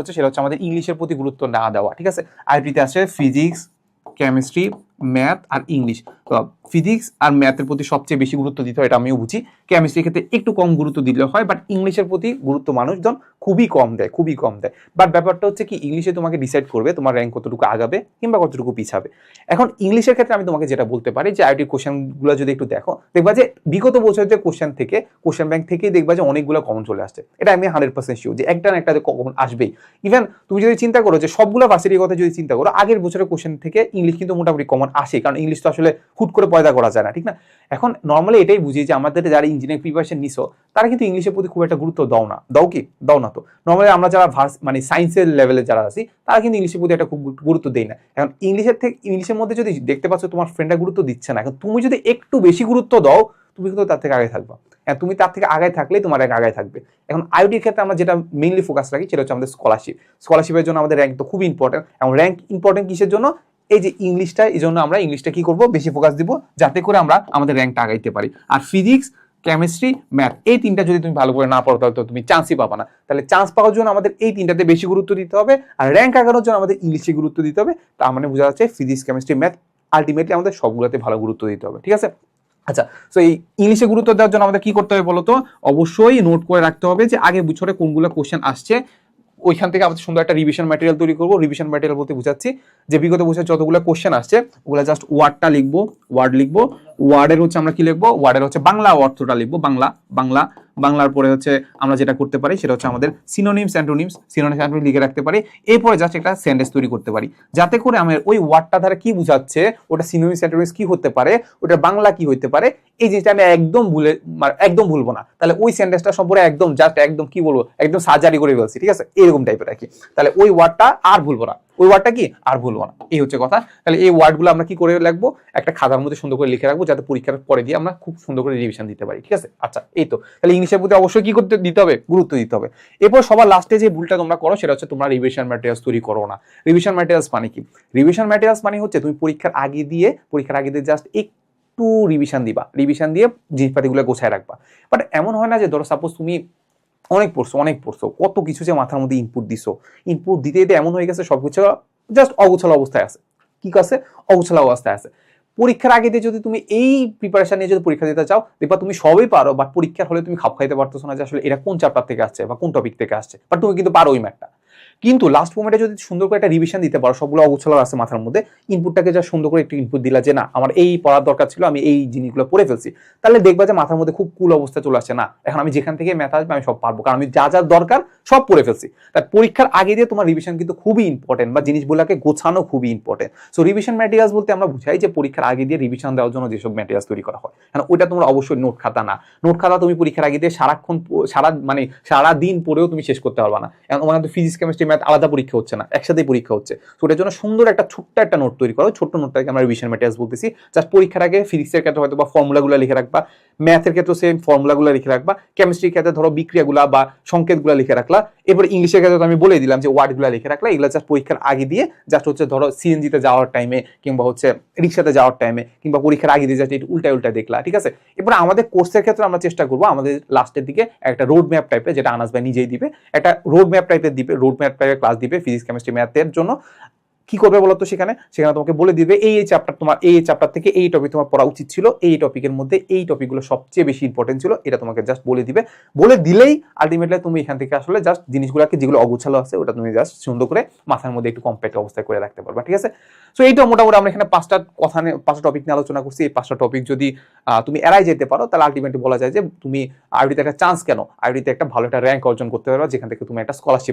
হচ্ছে সেটা হচ্ছে আমাদের ইংলিশের প্রতি গুরুত্ব না দেওয়া, ঠিক আছে? আইটিতে আছে ফিজিক্স কেমিস্ট্রি ম্যাথ আর ইংলিশ ফিজিক্স আর ম্যাথের প্রতি সবচেয়ে বেশি গুরুত্ব দিতে হয়, এটা আমিও বুঝি। কেমিস্ট্রির ক্ষেত্রে একটু কম গুরুত্ব দিলে হয় বাট ইংলিশের প্রতি গুরুত্ব মানুষজন খুবই কম দেয়, খুবই কম দেয়। বাট ব্যাপারটা হচ্ছে কি ইংলিশে তোমাকে ডিসাইড করবে তোমার র্যাঙ্ক কতটুকু আগাবে কিংবা কতটুকু পিছাবে। এখন ইংলিশের ক্ষেত্রে আমি তোমাকে যেটা বলতে পারি, যে আইটির কোশ্চেনগুলো যদি একটু দেখো, দেখবা যে বিগত বছরের যে কোশ্চেন থেকে কোশ্চেন ব্যাংক থেকেই দেখবা যে অনেকগুলো কমন চলে আসছে। এটা আমি হান্ড্রেড পার্সেন্ট শিওর যে একটা না একটা কমন আসবেই। ইভেন তুমি যদি চিন্তা করো যে সবগুলো ভার্সিটির কথা যদি চিন্তা করো, আগের বছরের কোশ্চেন থেকে ইংলিশ কিন্তু মোটামুটি কমন আসে কারণ ইংলিশ তো আসলে হুট করে পয়দা করা যায় না, ঠিক না? এখন নর্মালি এটাই বুঝি যে আমাদের যারা ইঞ্জিনিয়ারিং প্রিপারেশন নিছো, তারা কিন্তু ইংলিশের প্রতি খুব একটা গুরুত্ব দাও না। দাও কি? দাও না তো। নর্মালি আমরা যারা ভার্স মানে সায়েন্সের লেভেলে যারা আছি, তারা কিন্তু ইংলিশের প্রতি একটা খুব গুরুত্ব দেয় না। এখন ইংলিশের থেকে ইংলিশের মধ্যে যদি দেখতে পাচ্ছ তোমার ফ্রেন্ডরা গুরুত্ব দিচ্ছে না, এখন তুমি যদি একটু বেশি গুরুত্ব দাও, তুমি কিন্তু তার থেকে আগে থাকবা। হ্যাঁ তুমি তার থেকে আগায় থাকলেই তোমার র্যাঙ্ক আগায় থাকবে। এখন আইডির ক্ষেত্রে আমরা যেটা মেইনলি ফোকাস রাখি, সেটা হচ্ছে আমাদের স্কলারশিপ স্কলারশিপের জন্য আমাদের র্যাঙ্ক তো খুব ইম্পর্টেন্ট এবং র্যাঙ্ক ইম্পর্টেন্ট কিসের জন্য? এই যে ইংলিশটা, এই জন্য আমরা ইংলিশটা কি করব? বেশি ফোকাস দিব, যাতে করে আমরা আমাদের র্যাঙ্কটা আগাইতে পারি। আর ফিজিক্স কেমিস্ট্রি ম্যাথ এই তিনটা যদি তুমি ভালো করে না পড়ো, তাহলে তো তুমি চান্সই পাবা না। তাহলে চান্স পাওয়ার জন্য আমাদের এই তিনটাতে বেশি গুরুত্ব দিতে হবে, আর র্যাঙ্ক আগানোর জন্য আমাদের ইংলিশে গুরুত্ব দিতে হবে। তার মানে বোঝা যাচ্ছে ফিজিক্স কেমিস্ট্রি ম্যাথ আলটিমেটলি আমাদের সবগুলোতে ভালো গুরুত্ব দিতে হবে, ঠিক আছে? আচ্ছা তো এই ইংলিশে গুরুত্ব দেওয়ার জন্য আমাদের কি করতে হবে বলতো? অবশ্যই নোট করে রাখতে হবে যে আগে বছরে কোনগুলো কোশ্চেন আসছে, ওইখান থেকে আমাদের সুন্দর একটা রিভিশন ম্যাটেরিয়াল তৈরি করব। রিভিশন ম্যাটেরিয়াল বলতে বুঝাচ্ছি যে বিগত বছর যতগুলো কোশ্চেন আসছে, ওগুলো জাস্ট ওয়ার্ডটা লিখব ওয়ার্ড লিখব। ওয়ার্ডের হচ্ছে আমরা কি লিখব? ওয়ার্ডের হচ্ছে বাংলা অর্থটা লিখব, বাংলা বাংলা। বাংলার পরে হচ্ছে আমরা যেটা করতে পারি, সেটা হচ্ছে আমাদের সিনোনিমস অ্যান্টোনিমস সিনোনিমস অ্যান্টোনিম লিখে রাখতে পারি। এরপরে জাস্ট একটা সেন্টেন্স তৈরি করতে পারি। যাতে করে আমার ওই ওয়ার্ডটা দ্বারা কি বুঝাচ্ছে, ওটা সিনোনিমস অ্যান্টোনিমস কি হতে পারে, ওটা বাংলা কি হতে পারে, এই জিনিসটা আমি একদম ভুলে মানে একদম ভুলবো না। তাহলে ওই সেন্টেন্সটা সম্পর্কে একদম জাস্ট একদম কি বলব, একদম সার্জারি করে ফেলছি, ঠিক আছে? এরকম টাইপের আর কি। তাহলে ওই ওয়ার্ডটা আর ভুলবো না। ওই ওয়ার্ডটা কি? আর ভুলবো না। এই হচ্ছে কথা। তাহলে এই ওয়ার্ডগুলো আমরা কি করে রাখব একটা খাতার মধ্যে সুন্দর করে লিখে রাখব যাতে পরীক্ষার পরে দিয়ে আমরা খুব সুন্দর করে রিভিশন দিতে পারি, ঠিক আছে? আচ্ছা এই তো। তাহলে ইংলিশের প্রতি অবশ্যই কি করতে, দিতে হবে? গুরুত্ব দিতে হবে। এরপর সবার লাস্টে যে ভুলটা তোমরা করো, সেটা হচ্ছে তোমরা রিভিশন ম্যাটেরিয়ালস তৈরি করো না। রিভিশন ম্যাটেরিয়ালস মানে কি? রিভিশন ম্যাটেরিয়ালস মানে হচ্ছে তুমি পরীক্ষার আগে দিয়ে, পরীক্ষার আগে দিয়ে জাস্ট একটু রিভিশন দিবা। রিভিশন দিয়ে জিনিসপাতিগুলো গোছায় রাখবা। বাট এমন হয় না যে, ধরো সাপোজ তুমি অনেক পড়ছো অনেক পড়ছো। কত কিছু যে মাথার মধ্যে ইনপুট দিছো। ইনপুট দিতে দিতে এমন হয়ে গেছে সব কিছু জাস্ট অগোছালো অবস্থায় আছে। কি আছে অগোছালো অবস্থায় আছে। পরীক্ষার আগে যদি তুমি এই প্রিপারেশন নিয়ে যদি পরীক্ষা দিতে চাও, দেখবা তুমি সবই পারো বাট পরীক্ষার হলে তুমি খাপ খাইতে পারতো না যে আসলে এটা কোন চ্যাপ্টার থেকে আসছে বা কোন টপিক থেকে আসছে। বাট তুমি কিন্তু পারো ওই ম্যাথটা কিন্তু লাস্ট মোমেন্টে যদি সুন্দর করে একটা রিভিশন দিতে পারো, সবগুলো অগোছালো আছে মাথার মধ্যে ইনপুটটাকে যা সুন্দর করে একটু ইনপুট দিলা যে না, আমার এই পড়ার দরকার ছিল, আমি এই জিনিসগুলো পড়ে ফেলছি, তাহলে দেখবা যে মাথার মধ্যে খুব কুল অবস্থা চলে আসছে, না, এখন আমি যেখান থেকে ম্যাথ আসবে আমি সব পারব, কারণ আমি যা যা দরকার সব পড়ে ফেলছি। তার পরীক্ষার আগে দিয়ে তোমার রিভিশন কিন্তু খুবই ইম্পর্টেন্ট বা জিনিসগুলোকে গোছানো খুবই ইম্পর্টেন্ট সো রিভিশন ম্যাটেরিয়ালস বলতে আমরা বুঝাই যে পরীক্ষার আগে দিয়ে রিভিশন দেওয়ার জন্য যেসব ম্যাটেরিয়ালস তৈরি করা হয়। কারণ ওইটা তোমরা অবশ্যই নোট খাতা না। নোট খাতা তুমি পরীক্ষার আগে দিয়ে সারাক্ষণ, সারা মানে সারা দিন পড়েও তুমি শেষ করতে পারবা না। এখন ওখানে তো ফিজিক্স কেমিস্ট্রি ম্যাথ আলাদা পরীক্ষা হচ্ছে না, একসাথেই পরীক্ষা হচ্ছে। তো ওটার জন্য সুন্দর একটা ছোট্ট একটা নোট তৈরি করো। ছোট্ট নোটটাকে আমরা রিভিশন ম্যাটেরিয়ালস বলতেছি। জাস্ট পরীক্ষার আগে ফিজিক্সের ক্ষেত্রে হয়তো বা ফর্মুলাগুলো লিখে রাখবা। ম্যাথের ক্ষেত্রে সেম ফর্মুলাগুলো লিখে রাখবা। কেমিস্ট্রির ক্ষেত্রে ধরো বিক্রিয়াগুলা বা সংকেতগুলো লিখে রাখলা। এরপর ইংলিশের ক্ষেত্রে আমি বলে দিলাম যে ওয়ার্ডগুলো লিখে রাখলা। এগুলো জাস্ট পরীক্ষার আগে দিয়ে জাস্ট হচ্ছে ধরো সিএনজিতে যাওয়ার টাইমে কিংবা হচ্ছে রিক্সাতে যাওয়ার টাইমে কিংবা পরীক্ষার আগে দিয়ে জাস্ট একটু উল্টা উল্টা দেখলা, ঠিক আছে? এরপর আমাদের কোর্সের ক্ষেত্রে আমরা চেষ্টা করব আমাদের লাস্টের দিকে একটা রোড ম্যাপ টাইপের যেটা আনাস ভাই নিজেই দিবে। একটা রোড ম্যাপ টাইপের দিবে রোড ম্যাপ টাইপের ক্লাস দিবে ফিজিক্স কেমিস্ট্রি ম্যাথের জন্য। কি করবে বলতো সেখানে? সেখানে তোমাকে বলে দিবে, এই এই চ্যাপ্টার তোমার, এই চ্যাপ্টার থেকে এই টপিক তোমার পড়া উচিত ছিল, এই টপিকের মধ্যে এই টপিকগুলো সবচেয়ে বেশি ইম্পর্টেন্ট ছিল, এটা তোমাকে জাস্ট বলে দিবে। বলে দিলেই আলটিমেটলি তুমি এখান থেকে আসলে জাস্ট জিনিসগুলোকে যেগুলো অগোছালো আছে, ওটা তুমি জাস্ট সুন্দর করে মাথার মধ্যে একটু কম্প্যাক্ট অবস্থায় করে রাখতে পারবে, ঠিক আছে? সো এইটা মোটামুটি আমরা এখানে পাঁচটা কথা নিয়ে পাঁচটা টপিক নিয়ে আলোচনা করছি। এই পাঁচটা টপিক যদি তুমি এড়াই যেতে পারো, তাহলে আলটিমেটলি বলা যায় যে তুমি আইডিতে একটা চান্স কেন। আইডিতে একটা ভালো একটা র্যাঙ্ক অর্জন করতে পারবা, যেখান থেকে তুমি একটা স্কলারশিপ